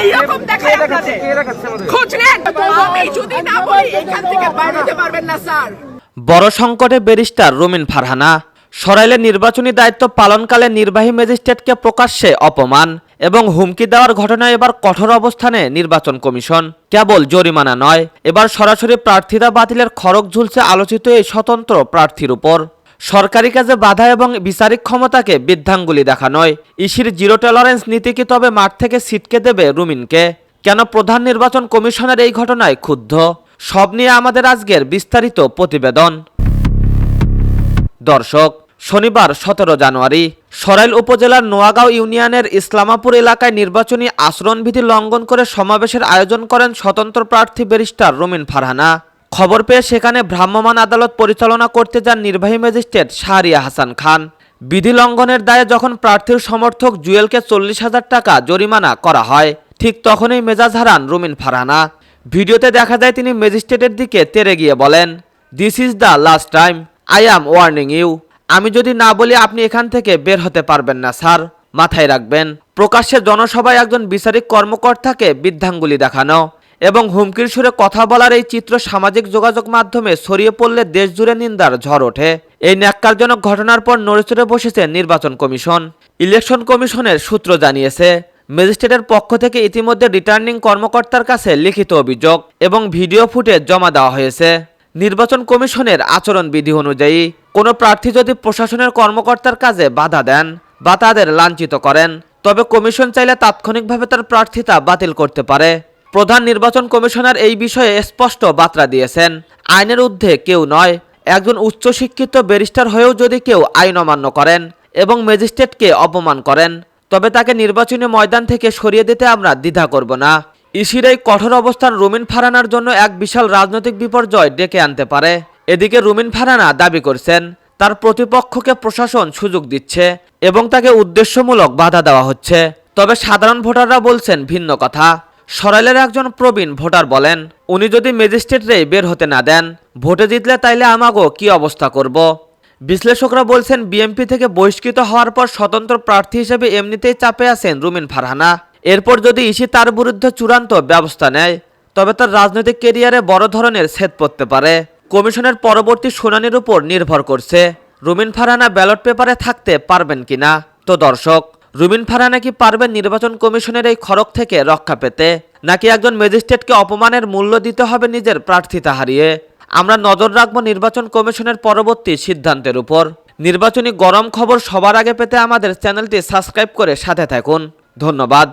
এইরকম দেখায় আপনাদের। খোঁজ নেন। আমি যদি না বলি এখান থেকে বাইরে যেতে পারবেন না স্যার। বড় সংকটে ব্যারিস্টার রুমিন ফারহানা। সরাইলে নির্বাচনী দায়িত্ব পালনকালে নির্বাহী ম্যাজিস্ট্রেটকে প্রকাশ্যে অপমান এবং হুমকি দেওয়ার ঘটনায় এবার কঠোর অবস্থানে নির্বাচন কমিশন। কেবল জরিমানা নয় এবার সরাসরি প্রার্থীরা বাতিলের খড়ক ঝুলছে আলোচিত এই স্বতন্ত্র প্রার্থীর উপর। সরকারি কাজে বাধা এবং বিচারিক ক্ষমতাকে বৃদ্ধাঙ্গুলি দেখানোয়। ইসির জিরো টলারেন্স নীতি কি তবে মাঠ থেকে ছিটকে দেবে রুমিনকে? কেন প্রধান নির্বাচন কমিশনের এই ঘটনায় ক্ষুব্ধ? সব নিয়ে আমাদের আজকের বিস্তারিত প্রতিবেদন। দর্শক, শনিবার সতেরো জানুয়ারি, সরাইল উপজেলার নোয়াগাঁও ইউনিয়নের ইসলামাপুর এলাকায় নির্বাচনী আচরণবিধি লঙ্ঘন করে সমাবেশের আয়োজন করেন স্বতন্ত্র প্রার্থী ব্যারিস্টার রুমিন ফারহানা। খবর পেয়ে সেখানে ভ্রাম্যমাণ আদালত পরিচালনা করতে যান নির্বাহী ম্যাজিস্ট্রেট শাহরিয়া হাসান খান। বিধি লঙ্ঘনের দায়ে যখন প্রার্থীর সমর্থক জুয়েলকে চল্লিশ হাজার টাকা জরিমানা করা হয়, ঠিক তখনই মেজাজ হারান রুমিন ফারহানা। ভিডিওতে দেখা যায় তিনি ম্যাজিস্ট্রেটের দিকে তেরে গিয়ে বলেন this is the last time I am warning you আমি যদি না বলি আপনি এখান থেকে বের হতে পারবেন না, স্যার। মাথায় রাখবেন, প্রকাশ্যে জনসভায় একজন বিচারিক কর্মকর্তাকে বৃদ্ধাঙ্গুলি দেখানো। এবং হুমকির সুরে কথা বলার এই চিত্র সামাজিক যোগাযোগ মাধ্যমে ছড়িয়ে পড়লে দেশজুড়ে নিন্দার ঝড় ওঠে। এই ন্যাক্কারজনক ঘটনার পর নড়েচড়ে বসেছে নির্বাচন কমিশন। ইলেকশন কমিশনের সূত্র জানিয়েছে, ম্যাজিস্ট্রেটের পক্ষ থেকে ইতিমধ্যে রিটার্নিং কর্মকর্তার কাছে লিখিত অভিযোগ এবং ভিডিও ফুটেজ জমা দেওয়া হয়েছে। নির্বাচন কমিশনের আচরণবিধি অনুযায়ী, কোনো প্রার্থী যদি প্রশাসনের কর্মকর্তার কাজে বাধা দেন বা তাদের লাঞ্ছিত করেন, তবে কমিশন চাইলে তাৎক্ষণিকভাবে তার প্রার্থিতা বাতিল করতে পারে। প্রধান নির্বাচন কমিশনার এই বিষয়ে স্পষ্ট বার্তা দিয়েছেন। আইনের ঊর্ধ্বে কেউ নয়। একজন উচ্চশিক্ষিত ব্যারিস্টার হয়েও যদি কেউ আইন অমান্য করেন এবং ম্যাজিস্ট্রেটকে অপমান করেন, তবে তাকে নির্বাচনী ময়দান থেকে সরিয়ে দিতে আমরা দ্বিধা করব না। ইসির এই কঠোর অবস্থান রুমিন ফারানার জন্য এক বিশাল রাজনৈতিক বিপর্যয় ডেকে আনতে পারে। এদিকে রুমিন ফারানা দাবি করছেন, তার প্রতিপক্ষকে প্রশাসন সুযোগ দিচ্ছে এবং তাকে উদ্দেশ্যমূলক বাধা দেওয়া হচ্ছে। তবে সাধারণ ভোটাররা বলছেন ভিন্ন কথা। সরাইলের একজন প্রবীণ ভোটার বলেন, উনি যদি ম্যাজিস্ট্রেটরে বের হতে না দেন, ভোটে জিতলে তাইলে আমাগো কি অবস্থা করব। বিশ্লেষকরা বলছেন, বিএমপি থেকে বহিষ্কৃত হওয়ার পর স্বতন্ত্র প্রার্থী হিসেবে এমনিতেই চাপে আছেন রুমিন ফারহানা। এরপর যদি ইসি তার বিরুদ্ধে চূড়ান্ত ব্যবস্থা নেয়, তবে তার রাজনৈতিক কেরিয়ারে বড় ধরনের ছেদ পড়তে পারে। কমিশনের পরবর্তী শুনানির উপর নির্ভর করছে। রুমিন ফারহানা ব্যালট পেপারে থাকতে পারবেন কিনা? তো দর্শক রুমিন ফারহানা কি পারবেন নির্বাচন কমিশনের এই খড়ক থেকে রক্ষা পেতে? নাকি একজন ম্যাজিস্ট্রেটকে অপমানের মূল্য দিতে হবে নিজের প্রার্থিতা হারিয়ে? আমরা নজর রাখব নির্বাচন কমিশনের পরবর্তী সিদ্ধান্তের উপর। নির্বাচনী গরম খবর সবার আগে পেতে আমাদের চ্যানেলটি সাবস্ক্রাইব করে সাথে থাকুন। ধন্যবাদ।